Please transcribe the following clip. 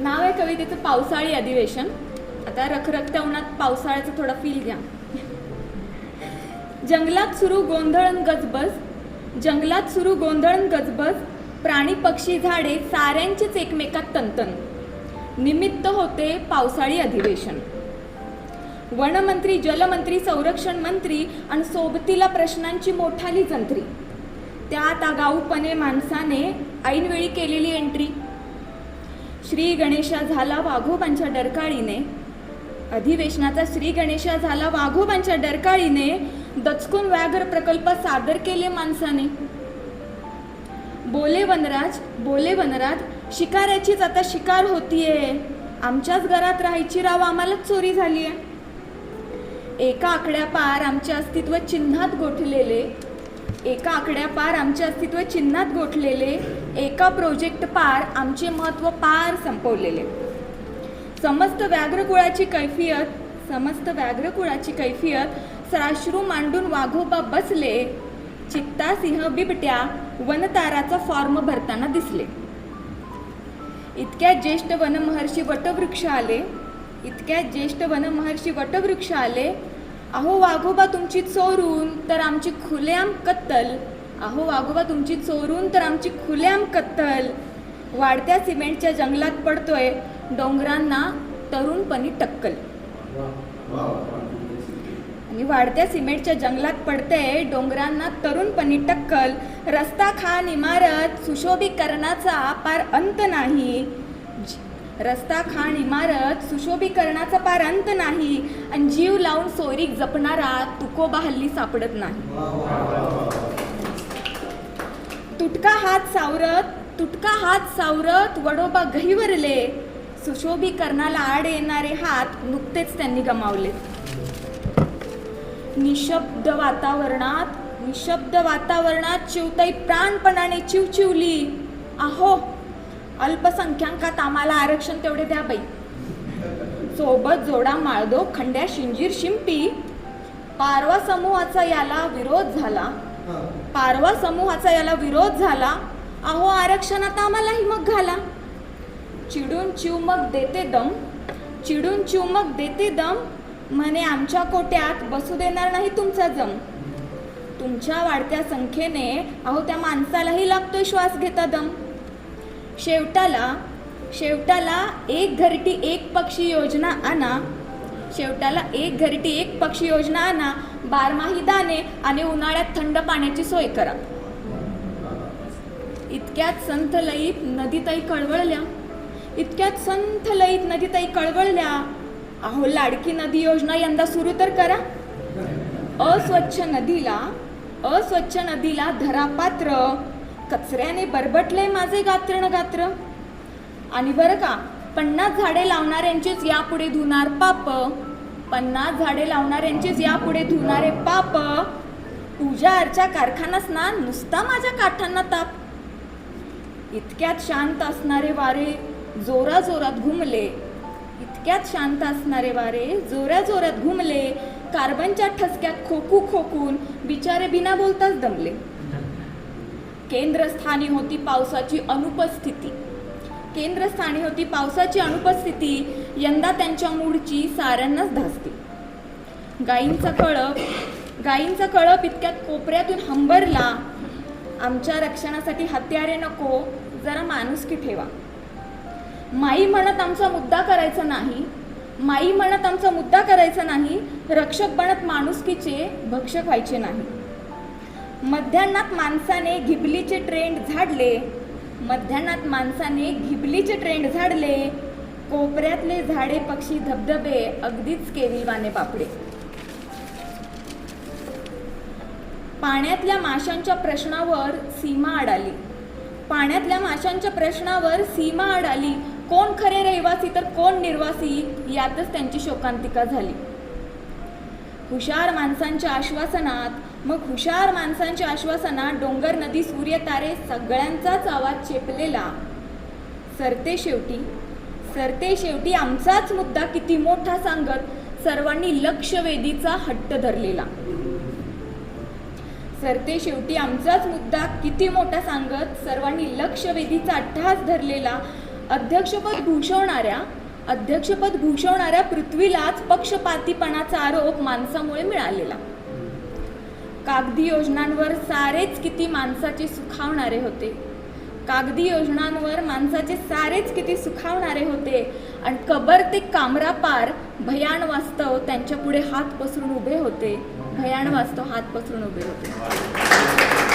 नाव आहे कवितेचं पावसाळी अधिवेशन. आता रखरखत्या उन्हात पावसाळ्याचं थोडा फील घ्या. जंगलात सुरू गोंधळण गजबज जंगलात सुरू गोंधळण गजबज प्राणी पक्षी झाडे साऱ्यांचीच एकमेकात तंतन. निमित्त होते पावसाळी अधिवेशन. वनमंत्री जलमंत्री संरक्षण मंत्री आणि सोबतीला प्रश्नांची मोठाली जंत्री. त्यात आगाऊपणे माणसाने ऐनवेळी केलेली एंट्री श्री गणेशा झाला वाघोबांच्या डरकाळीने. अधिवेशनाचा श्री गणेशा झाला वाघोबांच्या डरकाळीने दचकून व्याघ्र प्रकल्प सादर केले माणसाने. बोले वनराज बोले वनराज शिकाऱ्याचीच आता शिकार होतीये. आमच्याच घरात राहायची राव आम्हालाच चोरी झालीये. एका आकड्या पार आमचे अस्तित्व चिन्हात गोठलेले. एका आकड्यापार आमचे अस्तित्व चिन्हात गोठलेले एका प्रोजेक्ट पार आमचे महत्त्व पार संपवलेले. समस्त व्याघ्रकुळाची कैफियत समस्त व्याघ्रकुळाची कैफियत साश्रू मांडून वाघोबा बसले चित्ता सिंह बिबट्या वनताराचा फॉर्म भरताना दिसले. इतक्या ज्येष्ठ वनमहर्षी वटवृक्ष आले इतक्यात ज्येष्ठ वनमहर्षी वटवृक्ष आले अहो वाघोबा तुमची चोरून तर आमची खुलेआम कत्तल. अहो वाघोबा तुमची चोरून तर आमची खुलेआम कत्तल. वाढत्या सिमेंटच्या जंगलात पडतोय. डोंगरांना तरुणपणी टक्कल. आणि वाढत्या सिमेंटच्या जंगलात पडते डोंगरांना तरुणपणी टक्कल. रस्ता खान इमारत सुशोभीकरणाचा पार अंत नाही. रस्ता खाण इमारत सुशोभीकरणाचा पार अंत नाही आणि जीव लावून सोयरीक जपणारा तुकोबा हल्ली सापडत नाही. तुटका हात सावरत तुटका हात सावरत वडोबा गहिवरले सुशोभीकरणाला आड येणारे हात नुकतेच त्यांनी गमावले. निशब्द वातावरणात निशब्द वातावरणात चिवताई प्राणपणाने चिवचिवली. आहो अल्पसंख्याकात आम्हाला आरक्षण तेवढे द्या बाई. सोबत जोडा माळदो खंड्या शिंजीर शिंपी. पारवा समूहाचा याला विरोध झाला. पारवा समूहाचा याला विरोध झाला. अहो आरक्षणात आम्हालाही मग घाला. चिडून चिवमक देते दम. चिडून चिवमक देते दम. म्हणे आमच्या कोट्यात बसू देणार नाही तुमचा जम. तुमच्या वाढत्या संख्येने अहो त्या माणसालाही लागतोय श्वास घेता दम. शेवटाला शेवटाला एक घरटी एक पक्षी योजना आणा. शेवटाला एक घरटी एक पक्षी योजना आणा. बारमाही दाणे आणि उन्हाळ्यात थंड पाण्याची सोय करा. इतक्यात संथ लईत नदीताई कळवळल्या. इतक्यात संथ लईत नदीताई कळवळल्या. अहो लाडकी नदी योजना यंदा सुरू तर करा. अस्वच्छ नदीला अस्वच्छ नदीला धरापात्र. कचऱ्याने बरबटले माझे गात्र गात्र. आणि बरं का पन्नास झाडे लावणाऱ्यांचीच यापुढे धुणार पाप. पन्नास झाडे लावणाऱ्यांचीच यापुढे धुणारे पाप. पूजा अर्चा कारखानाच ना नुसता माझ्या काठांना ताप. इतक्यात शांत असणारे वारे जोरा जोरात घुमले. इतक्यात शांत असणारे वारे जोरा जोरात घुमले. कार्बनच्या ठसक्यात खोकू खोकून बिचारे बिना बोलताच दमले. केंद्रस्थानी होती पावसाची अनुपस्थिती. केंद्रस्थानी होती पावसाची अनुपस्थिती यंदा त्यांच्या मूडची साऱ्यांनाच धासते. गायींचा कळप गायींचा कळप इतक्यात कोपऱ्यातून हंबरला आमच्या रक्षणासाठी हत्यारे नको जरा माणुसकी ठेवा. माई म्हणत आमचा मुद्दा करायचा नाही माई म्हणत आमचा मुद्दा करायचा नाही रक्षक बनत माणुसकीचे भक्षक व्हायचे नाही. मध्यान्हात माणसाने घिबलीचे ट्रेंड झाडले. मध्यान्हात माणसाने घिबलीचे ट्रेंड झाडले. कोपऱ्यातले झाडे पक्षी धबधबे अगदीच केविलवाने बापडे पाण्यातल्या माशांच्या प्रश्नावर सीमा अडाली. पाण्यातल्या माशांच्या प्रश्नावर सीमा अडाली. कोण खरे रहिवासी तर कोण निर्वासी यातच त्यांची शोकांतिका झाली. हुशार माणसांच्या आश्वासनात मग हुशार माणसांच्या आश्वासनात डोंगर नदी सूर्य तारे सगळ्यांचाच आवाज चेपलेला. सरते शेवटी सरते शेवटी आमचाच मुद्दा किती मोठा सांगत सर्वांनी लक्षवेधीचा हट्ट धरलेला. सरते शेवटी आमचाच मुद्दा किती मोठा सांगत सर्वांनी लक्षवेधीचा अट्टहास धरलेला. अध्यक्षपद भूषवणाऱ्या अध्यक्षपद भूषवणाऱ्या पृथ्वीलाच पक्षपातीपणाचा आरोप माणसामुळे मिळालेला. कागदी योजनांवर सारेच किती माणसाचे सुखावणारे होते. कागदी योजनांवर माणसाचे सारेच किती सुखावणारे होते. आणि कबर ते कामरा पार भयान वास्तव त्यांच्या पुढे हात पसरून उभे होते. भयान वास्तव हात पसरून उभे होते.